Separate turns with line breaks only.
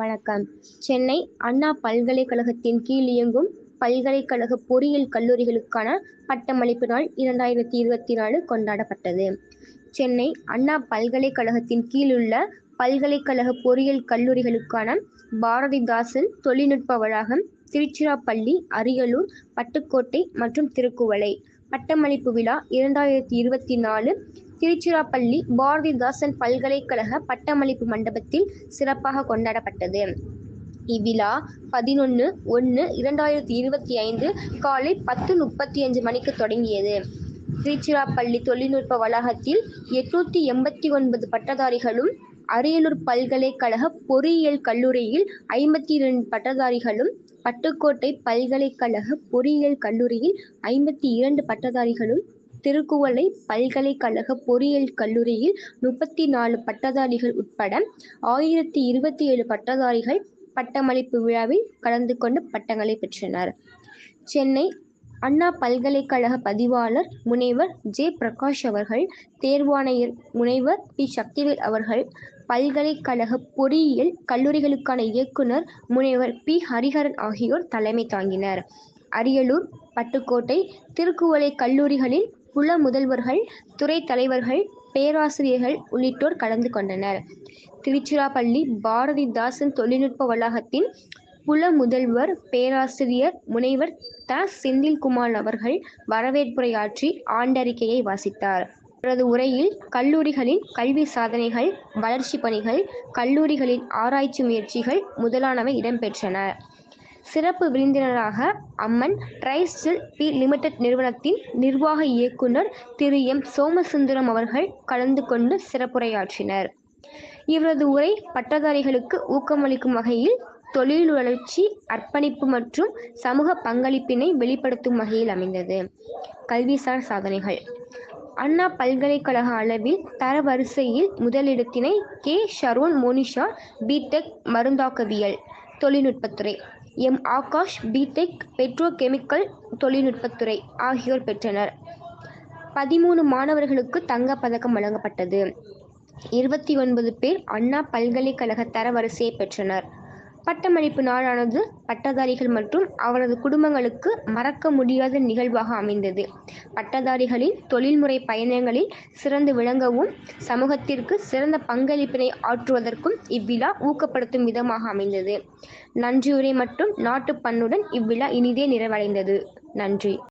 வணக்கம். சென்னை அண்ணா பல்கலைக்கழகத்தின் கீழ் இயங்கும் பல்கலைக்கழக பொறியியல் கல்லூரிகளுக்கான பட்டமளிப்பு நாள் இரண்டாயிரத்தி இருபத்தி நாலு கொண்டாடப்பட்டது. சென்னை அண்ணா பல்கலைக்கழகத்தின் கீழுள்ள பல்கலைக்கழக பொறியியல் கல்லூரிகளுக்கான பாரதிதாசன் தொழில்நுட்ப வளாகம் திருச்சிராப்பள்ளி அரியலூர் பட்டுக்கோட்டை மற்றும் திருக்குவளை. பட்டமளிப்பு விழா இரண்டாயிரத்தி இருபத்தி நாலு திருச்சிராப்பள்ளி பாரதிதாசன் பல்கலைக்கழக பட்டமளிப்பு மண்டபத்தில் சிறப்பாக கொண்டாடப்பட்டது. இவ்விழா பதினொன்று ஒன்று இரண்டாயிரத்தி இருபத்தி ஐந்து காலை பத்து முப்பத்தி அஞ்சு மணிக்கு தொடங்கியது. திருச்சிராப்பள்ளி தொழில்நுட்ப வளாகத்தில் எட்நூத்தி எண்பத்தி ஒன்பது பட்டதாரிகளும் அரியலூர் பல்கலைக்கழக பொறியியல் கல்லூரியில் ஐம்பத்தி இரண்டு பட்டதாரிகளும் பட்டுக்கோட்டை பல்கலைக்கழக பொறியியல் கல்லூரியில் ஐம்பத்தி இரண்டு பட்டதாரிகளும் திருக்குவளை பல்கலைக்கழக பொறியியல் கல்லூரியில் முப்பத்தி நாலு பட்டதாரிகள் உட்பட ஆயிரத்தி இருபத்தி ஏழு பட்டதாரிகள் பட்டமளிப்பு விழாவில் கலந்து கொண்டு பட்டங்களை பெற்றனர். சென்னை அண்ணா பல்கலைக்கழக பதிவாளர் முனைவர் ஜே. பிரகாஷ் அவர்கள் தேர்வாணையர் முனைவர் பி. சக்திவேல் அவர்கள் பல்கலைக்கழக பொறியியல் கல்லூரிகளுக்கான இயக்குனர் முனைவர் பி. ஹரிஹரன் ஆகியோர் தலைமை தாங்கினர். அரியலூர் பட்டுக்கோட்டை திருக்குவளை கல்லூரிகளில் புல முதல்வர்கள் துறை தலைவர்கள் பேராசிரியர்கள் உள்ளிட்டோர் கலந்து கொண்டனர். திருச்சிராப்பள்ளி பாரதிதாசன் தொழில்நுட்ப வளாகத்தின் புல முதல்வர் பேராசிரியர் முனைவர் த. செந்தில்குமார் அவர்கள் வரவேற்புரையாற்றி ஆண்டறிக்கையை வாசித்தார். அவரது உரையில் கல்லூரிகளின் கல்வி சாதனைகள் வளர்ச்சி பணிகள் கல்லூரிகளின் ஆராய்ச்சி முயற்சிகள் முதலானவை இடம்பெற்றன. சிறப்பு விருந்தினராக அம்மன் ட்ரைஸ்டில் பி லிமிடெட் நிறுவனத்தின் நிர்வாக இயக்குனர் திரு எம் சோமசுந்தரம் அவர்கள் கலந்து கொண்டு சிறப்புரையாற்றினர். இவரது உரை பட்டதாரிகளுக்கு ஊக்கமளிக்கும் வகையில் தொழில் வளர்ச்சி அர்ப்பணிப்பு மற்றும் சமூக பங்களிப்பினை வெளிப்படுத்தும் வகையில் அமைந்தது. கல்விசார் சாதனைகள். அண்ணா பல்கலைக்கழக அளவில் தரவரிசையில் முதலிடத்தினை கே. ஷரோன் மோனிஷா பிடெக் மருந்தாக்கவியல் தொழில்நுட்பத்துறை. எம். ஆகாஷ் பிடெக் பெட்ரோகெமிக்கல் தொழில்நுட்பத்துறை ஆகியோர் பெற்றனர். பதிமூணு மாணவர்களுக்கு தங்கப்பதக்கம் வழங்கப்பட்டது. இருபத்தி ஒன்பது பேர் அண்ணா பல்கலைக்கழக தரவரிசையை பெற்றனர். பட்டமளிப்பு நாளானது பட்டதாரிகள் மற்றும் அவரது குடும்பங்களுக்கு மறக்க முடியாத நிகழ்வாக அமைந்தது. பட்டதாரிகளின் தொழில்முறை பயணங்களில் சிறந்து விளங்கவும் சமூகத்திற்கு சிறந்த பங்களிப்பினை ஆற்றுவதற்கும் இவ்விழா ஊக்கப்படுத்தும் விதமாக அமைந்தது. நன்றியுரை மற்றும் நாட்டுப்பண்ணுடன் இவ்விழா இனிதே நிறைவடைந்தது. நன்றி.